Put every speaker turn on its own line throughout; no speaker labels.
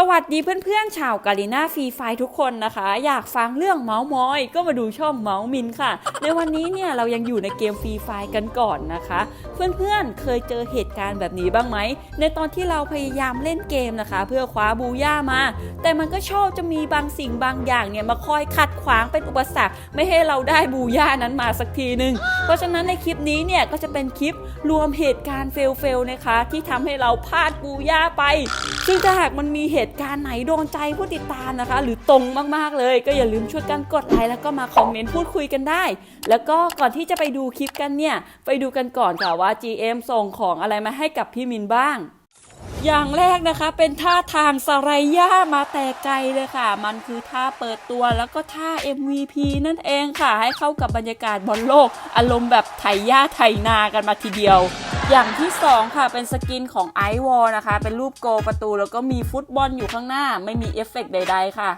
สวัสดีเพื่อนๆ ชาวกาลิน่าฟรีไฟทุกคนนะคะ อยากฟังเรื่องเมาส์มอย ก็มาดูช่องเมาส์มินค่ะ ในวันนี้เนี่ยเรายังอยู่ในเกมฟรีไฟกันก่อนนะคะ เพื่อนๆเคยเจอเหตุการณ์แบบนี้บ้างไหม ในตอนที่เราพยายามเล่นเกมนะคะ เพื่อคว้าบูย่ามา แต่มันก็ชอบจะมีบางสิ่งบางอย่างเนี่ยมาคอยขัดขวางเป็นอุปสรรค ไม่ให้เราได้บูย่านั้นมาสักทีหนึ่งเพราะฉะนั้นในคลิปนี้เนี่ยก็จะเป็นคลิปรวมเหตุการณ์เฟลๆนะคะ ที่ทำให้เราพลาดบูย่าไป ซึ่งถ้าหากมันมีเหตุการณ์ไหนโดนใจผู้ติดตามนะคะ หรือตรงมากๆเลย ก็อย่าลืมช่วยกันกดไลค์แล้วก็มาคอมเมนต์พูดคุยกันได้ แล้วก็ก่อนที่จะไปดูคลิปกันเนี่ย ไปดูกันก่อนค่ะว่า GM ส่งของอะไรมาให้กับพี่มินบ้าง อย่างแรกนะคะเป็นท่าทางสไลย่ามาแต่ไกลเลยค่ะ มันคือท่าเปิดตัวแล้วก็ท่า MVP นั่นเองค่ะ ให้เข้ากับบรรยากาศบอลโลก อารมณ์แบบไถย่าไถนากันมาทีเดียว อย่างที่ 2 ค่ะเป็นสกินของไอวอลนะคะ เป็นรูปโกประตูแล้วก็มีฟุตบอลอยู่ข้างหน้า ไม่มีเอฟเฟกต์ใด ๆ ค่ะ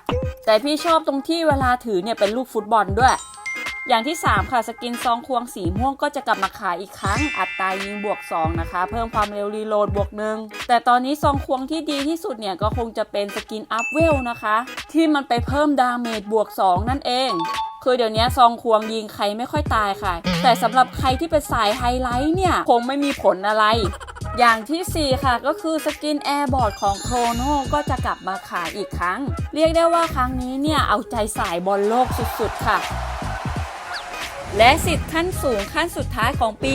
แต่พี่ชอบตรงที่เวลาถือเนี่ยเป็นลูกฟุตบอลด้วย อย่างที่ 3 ค่ะสกินซองควงสีม่วงก็จะกลับมาขายอีกครั้ง อัตรายิงบวก 2 นะคะ เพิ่มความเร็วรีโหลดบวกหนึ่งแต่ตอนนี้ซองควงที่ดีที่สุดเนี่ยก็คงจะเป็นสกินอัพเวลนะคะ ที่มันไปเพิ่มดาเมจบวก 2 นั่นเองคือเดี๋ยวนี้ซองควงยิงใครไม่ค่อยตายค่ะ แต่สำหรับใครที่เป็นสายไฮไลท์เนี่ย คงไม่มีผลอะไร อย่างทีสี่4 ค่ะก็คือสกินแอร์บอร์ดของโครโนก็จะกลับมาขายอีกครั้ง เรียกได้ว่าครั้งนี้เนี่ย เอาใจสายบอลโลกสุดๆค่ะ และสิทธิ์ขั้นสูงขั้นสุดท้ายของปี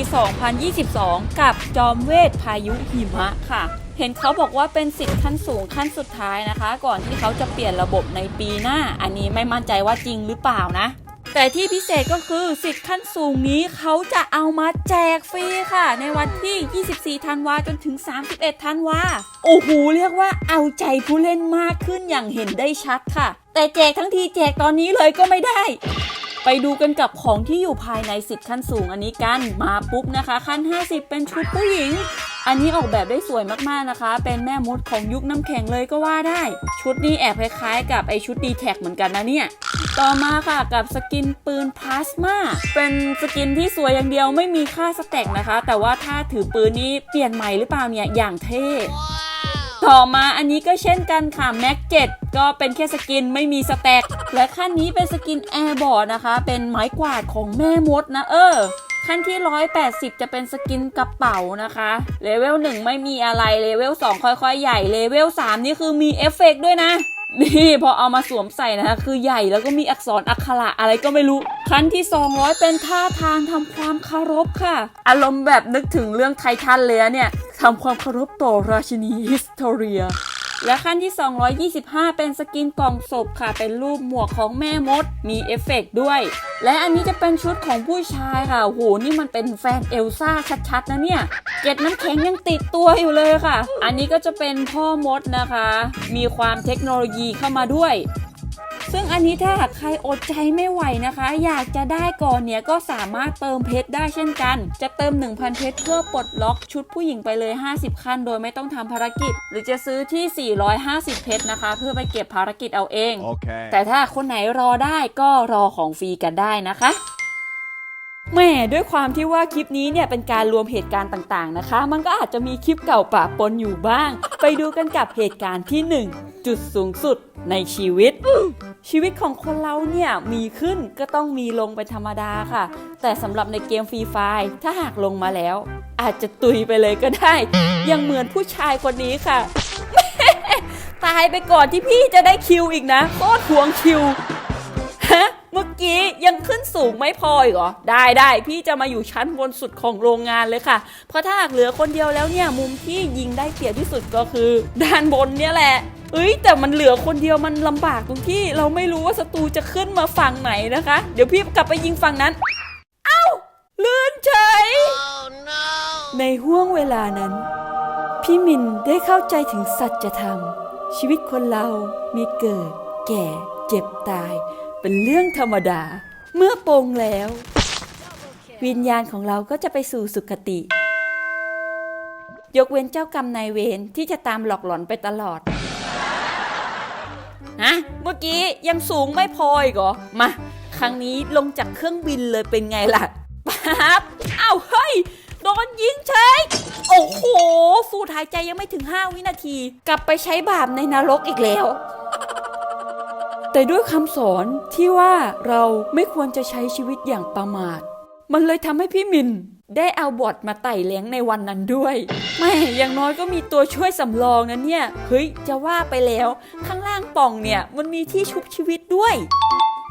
2022 กับจอมเวทพายุหิมะค่ะ เห็นเขาบอกว่าเป็นสิทธิ์ขั้นสูงขั้นสุดท้ายนะคะ ก่อนที่เขาจะเปลี่ยนระบบในปีหน้า อันนี้ไม่มั่นใจว่าจริงหรือเปล่านะ แต่ที่พิเศษก็คือสิทธิ์ขั้นสูงนี้เขาจะเอามาแจกฟรีค่ะ ในวันที่ 24 ธันวาจนถึง 31 ธันวา โอ้โหเรียกว่าเอาใจผู้เล่นมากขึ้นอย่างเห็นได้ชัดค่ะ แต่แจกทั้งทีแจกตอนนี้เลยก็ไม่ได้ ไปดูกันกับของที่อยู่ภายในสิทธิ์ขั้นสูงอันนี้กันมาปุ๊บนะคะ ขั้น 50 เป็นชุดผู้หญิง อันนี้ออกแบบได้สวยมากๆนะคะ เป็นแม่มดของยุคน้ำแข็งเลยก็ว่าได้ ชุดนี้แอบคล้ายๆ กับไอชุดดีแท็เหมือนกันนะเนี่ย ต่อมาค่ะกับสกินปืนพลาสมาเป็นสกินที่สวยอย่างเดียวไม่มีค่าสแต็กนะคะ แต่ว่าถ้าถือปืนนี้เปลี่ยนใหม่หรือเปล่าเนี่ยอย่างเท่ ต่อมาอันนี้ก็เช่นกันค่ะแม็กเจ็ดก็เป็นแค่สกินไม่มีสแต็กและขั้นนี้เป็นสกินแอร์บอร์ดนะคะ เป็นไม้กวาดของแม่มดนะเออขั้นที่ 180 จะเป็นสกินกระเป๋านะคะ เลเวล 1 ไม่มีอะไร เลเวล 2 ค่อยๆ ใหญ่ เลเวล 3 นี่คือมีเอฟเฟกต์ด้วยนะ นี่พอเอามาสวมใส่นะคะคือใหญ่แล้วก็มีอักษรอักขระอะไรก็ไม่รู้ ขั้นที่ 200 เป็นท่าทางทำความเคารพค่ะ อารมณ์แบบนึกถึงเรื่องไททันเลยเนี่ยทำความเคารพต่อราชินีฮิสโตเรีย และขั้นที่ 225 เป็นสกินกล่องศพค่ะ เป็นรูปหมวกของแม่มด มีเอฟเฟกด้วย และอันนี้จะเป็นชุดของผู้ชายค่ะโหนี่มันเป็นแฟนเอลซ่าชัดๆนะเนี่ย เกล็ดน้ำแข็งยังติดตัวอยู่เลยค่ะ อันนี้ก็จะเป็นพ่อมดนะคะ มีความเทคโนโลยีเข้ามาด้วย ซึ่งอันนี้ถ้าหากใครอดใจไม่ไหวนะคะ อยากจะได้ก่อนเนี่ยก็สามารถเติมเพชรได้เช่นกัน จะเติม 1,000 เพชรเพื่อปลดล็อกชุดผู้หญิงไปเลย 50 ขั้น โดยไม่ต้องทำภารกิจ หรือจะซื้อที่ 450 เพชรนะคะ เพื่อไปเก็บภารกิจเอาเอง
Okay.
แต่ถ้าคนไหนรอได้ก็รอของฟรีกันได้นะคะ แม่ด้วยความที่ว่าคลิปนี้เนี่ยเป็นการรวมเหตุการณ์ต่างๆนะคะ มันก็อาจจะมีคลิปเก่าปะปนอยู่บ้าง ไปดูกันกับเหตุการณ์ที่ 1 จุดสูงสุดในชีวิต ชีวิตของคนเราเนี่ยมีขึ้นก็ต้องมีลงเป็นธรรมดาค่ะ แต่สำหรับในเกมฟรีไฟถ้าหากลงมาแล้ว อาจจะตุยไปเลยก็ได้ ยังเหมือนผู้ชายคนนี้ค่ะ ตายไปก่อนที่พี่จะได้คิวอีกนะโคตรหวงคิวฮะ เมื่อกี้ยังขึ้นสูงไม่พออีกเหรอ ได้ได้พี่จะมาอยู่ชั้นบนสุดของโรงงานเลยค่ะ เพราะถ้าหากเหลือคนเดียวแล้วเนี่ยมุมที่ยิงได้เปรียบที่สุดก็คือ ด้านบนเนี่ยแหละเอ้ยแต่มันเหลือคนเดียวมันลำบากตรงที่เราไม่รู้ว่าศัตรูจะขึ้นมาฝั่งไหนนะคะ เดี๋ยวพี่กลับไปยิงฝั่งนั้น เอ้าเลื่อนเฉยในห่วงเวลานั้น พี่มินได้เข้าใจถึงสัจธรรมชีวิตคนเรามีเกิด แก่ เจ็บตาย เป็นเรื่องธรรมดา เมื่อปงแล้ว วิญญาณของเราก็จะไปสู่สุคติ ยกเว้นเจ้ากรรมนายเวรที่จะตามหลอกหลอนไปตลอดฮะเมื่อกี้ยังสูงไม่พออีกเหรอ มา ครั้งนี้ลงจากเครื่องบินเลยเป็นไงล่ะป๊าบอ้าวเฮ้ยโดนยิงเฉยโอ้โห สูดหายใจยังไม่ถึง 5 วินาที กลับไปใช้บาปในนรกอีกแล้ว แต่ด้วยคำสอนที่ว่าเราไม่ควรจะใช้ชีวิตอย่างประมาท มันเลยทำให้พี่มินได้เอาบอทมาไต่เลี้ยงในวันนั้นด้วย ไม่ อย่างน้อยก็มีตัวช่วยสำรองนะเนี่ย เฮ้ย จะว่าไปแล้ว ข้างล่างป่องเนี่ย มันมีที่ชุบชีวิตด้วย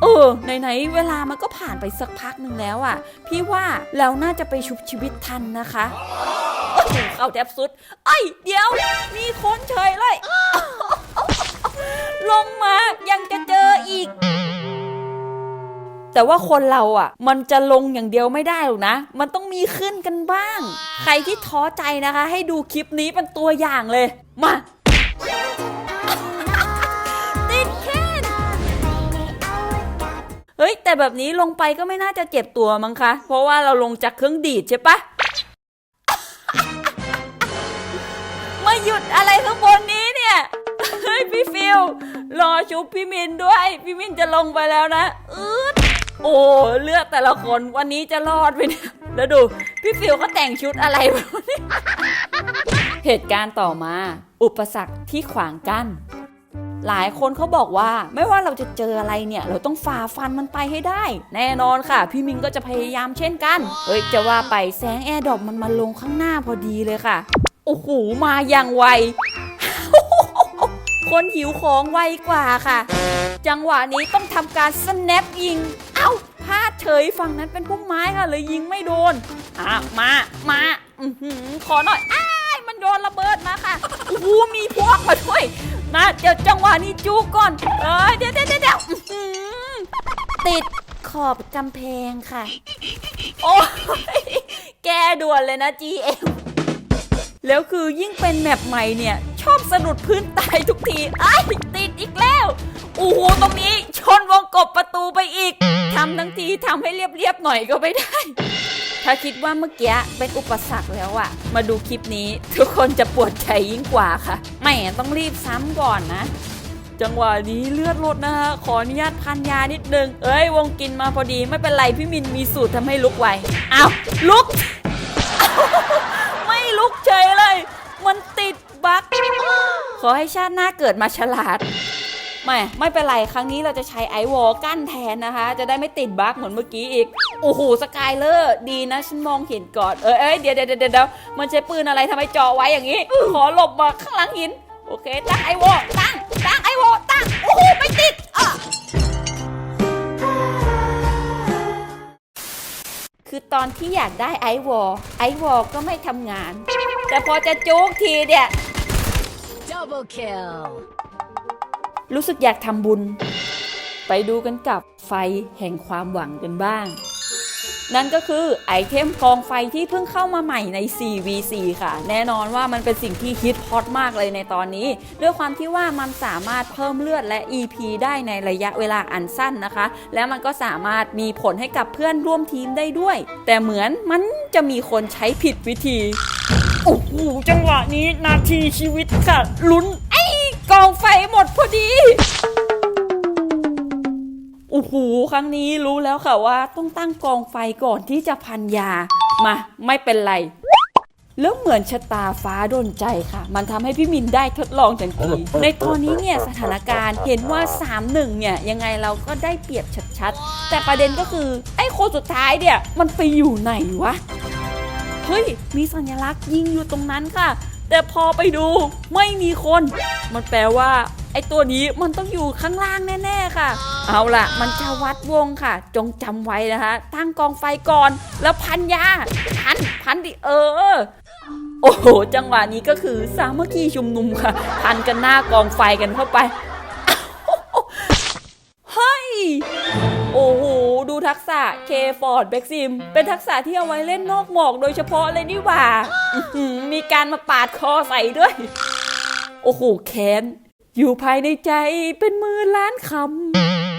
เออ ไหนๆ เวลามันก็ผ่านไปสักพักหนึ่งแล้วอะ่ะ พี่ว่าเราน่าจะไปชุบชีวิตทันนะคะโอ้โหเข้าแทบสุด ไอ้ยเดี๋ยว มีคนเฉยเลย ลงมายังจะเจออีก แต่ว่าคนเราอะ มันจะลงอย่างเดียวไม่ได้หรอกนะ มันต้องมีขึ้นกันบ้าง ใครที่ท้อใจนะคะ ให้ดูคลิปนี้เป็นตัวอย่างเลย มาเฮ้ย แต่แบบนี้ลงไปก็ไม่น่าจะเจ็บตัวมั้งคะ เพราะว่าเราลงจากเครื่องดีดใช่ปะมาหยุดอะไรข้างบนนี้เนี่ย พี่ฟิลรอชุบพี่มินด้วย พี่มินจะลงไปแล้วนะอืดโอ้เลือดแต่ละคนวันนี้จะรอดไปเนี่ยแล้วดู พี่ฟิลเขาแต่งชุดอะไรวะเนี่ยเหตุการณ์ต่อมา อุปสรรคที่ขวางกั้นหลายคนเขาบอกว่าไม่ว่าเราจะเจออะไรเนี่ย เราต้องฝ่าฟันมันไปให้ได้ แน่นอนค่ะ พี่มินก็จะพยายามเช่นกัน เอ้ยจะว่าไปแสงแอร์ดอปมันมาลงข้างหน้าพอดีเลยค่ะ โอ้โหมาอย่างไว คนหิวของไวกว่าค่ะ จังหวะนี้ต้องทำการสแนปยิง เอ้าพลาดเฉยฝั่งนั้นเป็นพุ่มไม้ค่ะเลยยิงไม่โดนอะมามาอือหือขอหน่อยอ้ายมันโดนระเบิดมาค่ะโอ้โหมีพวกมาด้วยมาเดี๋ยวจังหวะนี้จูก่อนเอ้ยเดี๋ยวเดี๋ยวเดี๋ยวติดขอบกำแพงค่ะ โอ้ยแกด่วนเลยนะ GM แล้วคือยิ่งเป็นแมปใหม่เนี่ย ชอบสะดุดพื้นตายทุกทีไอ้ายติดอีกแล้วโอ้โหตรงนี้ชนวงกบประตูไปอีกทำทั้งทีทำให้เรียบๆหน่อยก็ไม่ได้ ถ้าคิดว่าเมื่อกี้เป็นอุปสรรคแล้วอะมาดูคลิปนี้ ทุกคนจะปวดใจยิ่งกว่าค่ะไม่ต้องรีบซ้ำก่อนนะ จังหวะนี้เลือดลดนะฮะขออนุญาตพันยานิดนึง เอ้ยวงกินมาพอดีไม่เป็นไรพี่มินมีสูตรทำให้ลุกไวอ้าวลุก ไม่ลุกเฉยเลย มันติด บักขอให้ชาติหน้าเกิดมาฉลาด ไม่ไม่เป็นไร ครั้งนี้เราจะใช้ไอวอลกั้นแทนนะคะ จะได้ไม่ติดบั๊กเหมือนเมื่อกี้อีก โอ้โหสกายเลอร์ดีนะ ฉันมองเห็นก่อน เอยเอ้ยเดี๋ยวเดี๋ยวเดี๋ยวเดี๋ยวมันใช้ปืนอะไรทำไมจ่อไว้อย่างนี้ ขอหลบมาข้างหลังหิน โอเค ตั้งไอวอลตั้งตั้งไอวอลตั้ง โอ้โหไม่ติดอะคือตอนที่อยากได้ไอวอลไอวอลก็ไม่ทำงาน แต่พอจะจุกทีเนี่ย
Double kill.
รู้สึกอยากทำบุญ ไปดูกันกับไฟแห่งความหวังกันบ้าง นั่นก็คือไอเทมกองไฟที่เพิ่งเข้ามาใหม่ใน 4v4 ค่ะ แน่นอนว่ามันเป็นสิ่งที่ฮิตฮอตมากเลยในตอนนี้ ด้วยความที่ว่ามันสามารถเพิ่มเลือดและ EP ได้ในระยะเวลาอันสั้นนะคะ แล้วมันก็สามารถมีผลให้กับเพื่อนร่วมทีมได้ด้วย แต่เหมือนมันจะมีคนใช้ผิดวิธี โอ้โหจังหวะนี้นาทีชีวิตค่ะ ลุ้น ไอ้กองไฟหมดพอดีโอ้โหครั้งนี้รู้แล้วค่ะว่า ต้องตั้งกองไฟก่อนที่จะพันยา มา ไม่เป็นไร แล้วเหมือนชะตาฟ้าดนใจค่ะ มันทำให้พี่มินได้ทดลองทันที ในตอนนี้เนี่ยสถานการณ์เห็นว่า 3-1 เนี่ย ยังไงเราก็ได้เปรียบชัดๆ แต่ประเด็นก็คือ ไอ้คสุดท้ายเนี่ย มันไปอยู่ไหนวะ เฮ้ย มีสัญลักษณ์ยิงอยู่ตรงนั้นค่ะ แต่พอไปดูไม่มีคน มันแปลว่าไอตัวนี้มันต้องอยู่ข้างล่างแน่ๆค่ะ เอาล่ะ มันจะวัดวงค่ะ จงจำไว้นะคะตั้งกองไฟก่อน แล้วพันยาพันพันดิเออ โอ้โห จังหวะนี้ก็คือสามัคคีชุมนุมค่ะ พันกันหน้ากองไฟกันเข้าไป เฮ้ย โอ้โห ดูทักษะเคฟอร์ดเบ็กซิมเป็นทักษะที่เอาไว้เล่นนอกหมอกโดยเฉพาะเลยนี่หว่า มีการมาปาดคอใส่ด้วย โอ้โหแค้น อยู่ภายในใจเป็นมือล้านค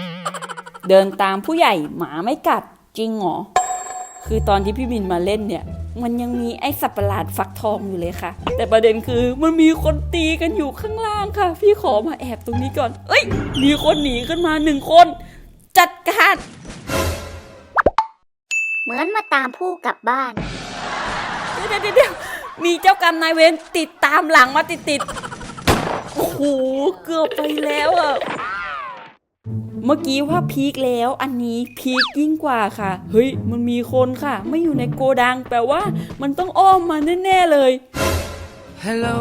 ำ เดินตามผู้ใหญ่หมาไม่กัดจริงเหรอ คือตอนที่พี่บินมาเล่นเนี่ยมันยังมีไอ้สัตว์ประหลาดฟักทองอยู่เลยค่ะ แต่ประเด็นคือมันมีคนตีกันอยู่ข้างล่างค่ะ พี่ขอมาแอบตรงนี้ก่อน เอ้ย มีคนหนีขึ้นมาหนึ่งคน จัดการ
เหมือนมาตามผู้กลับบ้าน
เดี๋ยวเดี๋ยวเดี๋ยวมีเจ้ากรรมนายเวรติดตามหลังมาติดติดๆโอ้โหเกือบไปแล้วอะเมื่อกี้ว่าพีคแล้วอันนี้พีคยิ่งกว่าค่ะ เฮ้ย มันมีคนค่ะ ไม่อยู่ในโกดังแปลว่า มันต้องอ้อมมาแน่ๆเลย
Hello.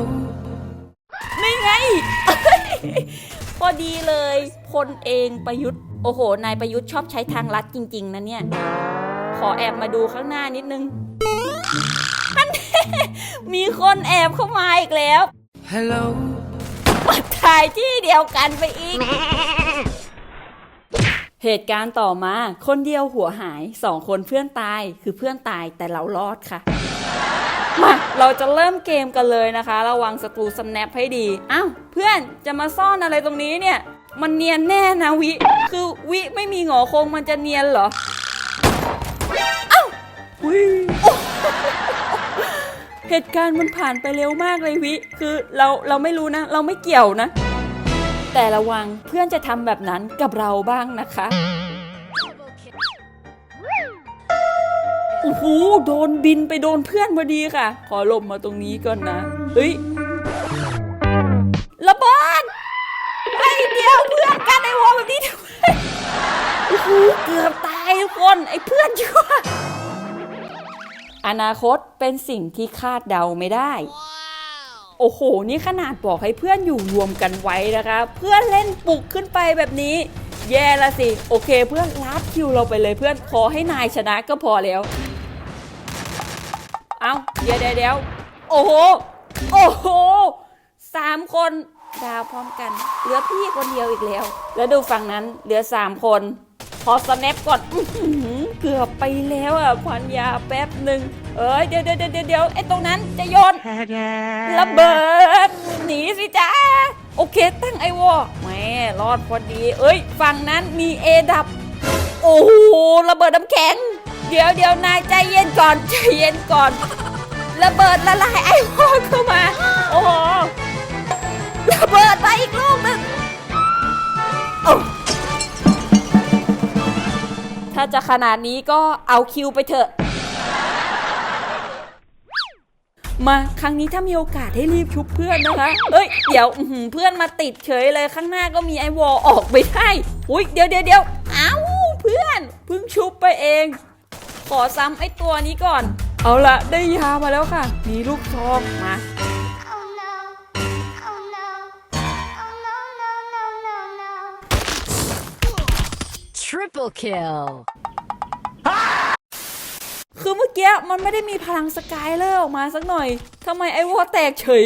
นี่ไง พอดีเลยพลเองประยุทธ์ โอ้โห นายประยุทธ์ชอบใช้ทางลัดจริง ๆนะเนี่ย ขอแอบมาดูข้างหน้านิดนึงอันนี้มีคนแอบเข้ามาอีกแล้ว
Hello.
ปัดถ่ายที่เดียวกันไปอีก เหตุการณ์ต่อมา คนเดียวหัวหายสองคนเพื่อนตายคือเพื่อนตายแต่เรารอดค่ะ มา เราจะเริ่มเกมกันเลยนะคะ ระวังศัตรูสแนปให้ดี อ้าว เพื่อนจะมาซ่อนอะไรตรงนี้เนี่ย มันเนียนแน่นะวิ คือวิไม่มีหงอคงมันจะเนียนเหรออ้าววิโอ้เหตุการณ์มันผ่านไปเร็วมากเลยวิ คือเราเราไม่รู้นะ เราไม่เกี่ยวนะ แต่ระวังเพื่อนจะทำแบบนั้นกับเราบ้างนะคะโอ้โหโดนบินไปโดนเพื่อนพอดีค่ะ ขอหลบมาตรงนี้ก่อนนะเฮ้ยระเบิดไอเดียวเพื่อนกันไอวอลแบบนี้ทำไมโอ้โหเกือบตายทุกคนไอเพื่อนชั่ว อนาคตเป็นสิ่งที่คาดเดาไม่ได้ โอ้โห นี่ขนาดบอกให้เพื่อนอยู่รวมกันไว้นะคะ เพื่อนเล่นปลุกขึ้นไปแบบนี้ แย่ละสิ โอเค เพื่อนลัดคิวเราไปเลยเพื่อน ขอให้นายชนะก็พอแล้ว เอาเดี๋ยวเดี๋ยวเดี๋ยวโอ้โห โอ้โหสามคนดาวพร้อมกัน เหลือพี่คนเดียวอีกแล้ว แล้วดูฝั่งนั้นเหลือสามคน พอสแนปก่อนอื เกือบไปแล้วอะพันยาแป๊บหนึ่งเอ้ยเดี๋ยวเดี๋ยวเดี๋ยวเดี๋ยวไอ้ตรงนั้นจะโยนระเบิดหนีสิจ้าโอเคตั้งไอวอแหม่รอดพอดี เอ้ยฝั่งนั้นมีเอดับ โอ้โหระเบิดน้ำแข็ง เดี๋ยวเดี๋ยวนายใจเย็นก่อนใจเย็นก่อน ระเบิดละลายไอวอเข้ามา โอ้โหระเบิดไปอีกลูกหนึ่งโอ้ ถ้าจะขนาดนี้ก็เอาคิวไปเถอะ มาครั้งนี้ถ้ามีโอกาสให้รีบชุบเพื่อนนะคะ เอ้ย เดี๋ยวอื้อหือเพื่อนมาติดเฉยเลยข้างหน้าก็มีไอวอลออกไปได้อุ้ยเดี๋ยวเดี๋ยวเดี๋ยวเอ้าเพื่อนเพิ่งชุบไปเอง ขอซ้ำไอตัวนี้ก่อน เอาละได้ยามาแล้วค่ะ มีลูกซองมา
Triple kill.
คือเมื่อกี้มันไม่ได้มีพลังสกายเลอร์ออกมาสักหน่อยทำไมไอวอลแตกเฉย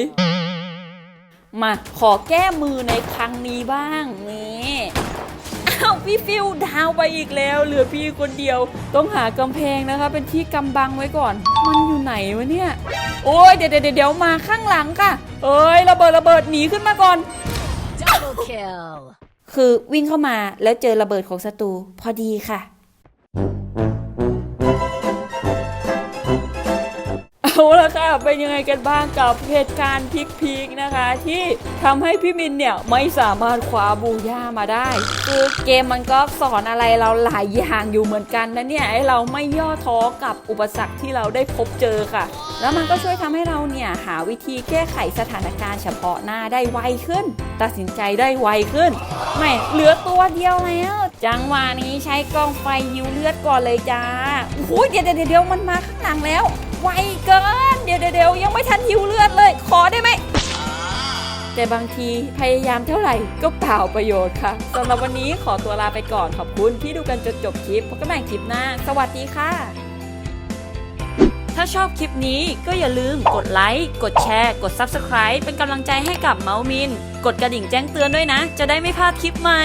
มาขอแก้มือในครั้งนี้บ้างนี่อ้าวพี่ฟิวดาวไปอีกแล้ว เหลือพี่คนเดียว ต้องหากำแพงนะคะ เป็นที่กำบังไว้ก่อน มันอยู่ไหนวะเนี่ย โอ้ยเดี๋ยวเดี๋ยวเดี๋ยวมาข้างหลังค่ะ เอ้ยระเบิดระเบิดหนีขึ้นมาก่อน
Double kill.
คือวิ่งเข้ามาแล้วเจอระเบิดของศัตรูพอดีค่ะ เอาละค่ะเป็นยังไงกันบ้างกับเหตุการณ์พีคๆนะคะ ที่ทำให้พี่มินเนี่ยไม่สามารถคว้าบูย่ามาได้ คือเกมมันก็สอนอะไรเราหลายอย่างอยู่เหมือนกันนะเนี่ยให้เราไม่ย่อท้อกับอุปสรรคที่เราได้พบเจอค่ะ แล้วมันก็ช่วยทำให้เราเนี่ยหาวิธีแก้ไขสถานการณ์เฉพาะหน้าได้ไวขึ้น ตัดสินใจได้ไวขึ้นแหม่เหลือตัวเดียวแล้วจังหวะนี้ใช้กล้องไฟยิวเลือดก่อนเลยจ้าโอ้โหเดี๋ยวเดี๋ยวเดี๋ยวมันมาข้างหลังแล้ว ไวเกิน เดี๋ยวเดี๋ยวยังไม่ทันยิวเลือดเลย ขอได้ไหม แต่บางทีพยายามเท่าไหร่ก็เปล่าประโยชน์ค่ะสำหรับวันนี้ขอตัวลาไปก่อนขอบคุณที่ดูกันจนจบคลิปพบกันใหม่คลิปหน้า สวัสดีค่ะ ถ้าชอบคลิปนี้ก็อย่าลืมกดไลค์ กดแชร์ กด Subscribe เป็นกำลังใจให้กับเมาส์มิน กดกระดิ่งแจ้งเตือนด้วยนะ จะได้ไม่พลาดคลิปใหม่